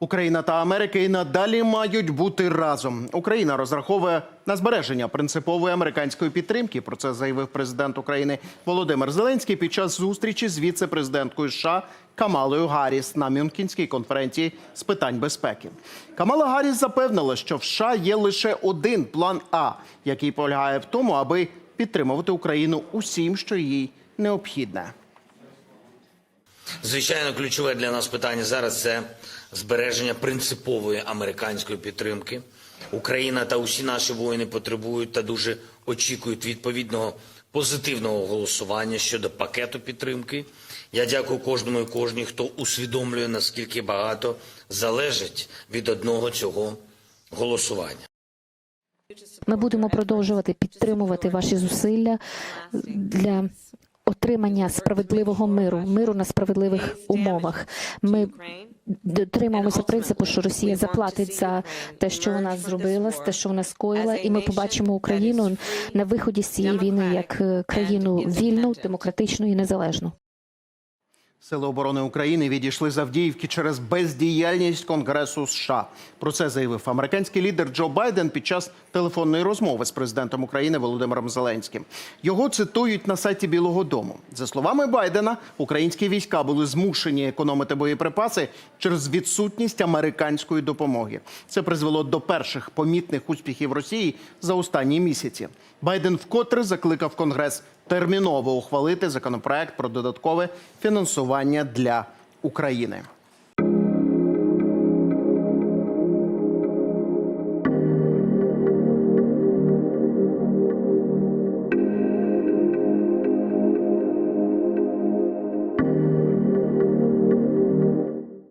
Україна та Америка і надалі мають бути разом. Україна розраховує на збереження принципової американської підтримки. Про це заявив президент України Володимир Зеленський під час зустрічі з віце-президенткою США Камалою Гарріс на Мюнхенській конференції з питань безпеки. Камала Гарріс запевнила, що в США є лише один план А, який полягає в тому, аби підтримувати Україну усім, що їй необхідне. Звичайно, ключове для нас питання зараз це збереження принципової американської підтримки. Україна та усі наші воїни потребують та дуже очікують відповідного позитивного голосування щодо пакету підтримки. Я дякую кожному і кожній, хто усвідомлює наскільки багато залежить від одного цього голосування. Ми будемо продовжувати підтримувати ваші зусилля для отримання справедливого миру, миру на справедливих умовах. Ми дотримуємося принципу, що Росія заплатить за те, що вона зробила, те, що вона скоїла, і ми побачимо Україну на виході з цієї війни як е, країну вільну, демократичну і незалежну. Сили оборони України відійшли з Авдіївки через бездіяльність Конгресу США. Про це заявив американський лідер Джо Байден під час телефонної розмови з президентом України Володимиром Зеленським. Його цитують на сайті Білого Дому. За словами Байдена, українські війська були змушені економити боєприпаси через відсутність американської допомоги. Це призвело до перших помітних успіхів Росії за останні місяці. Байден вкотре закликав Конгрес терміново ухвалити законопроект про додаткове фінансування для України.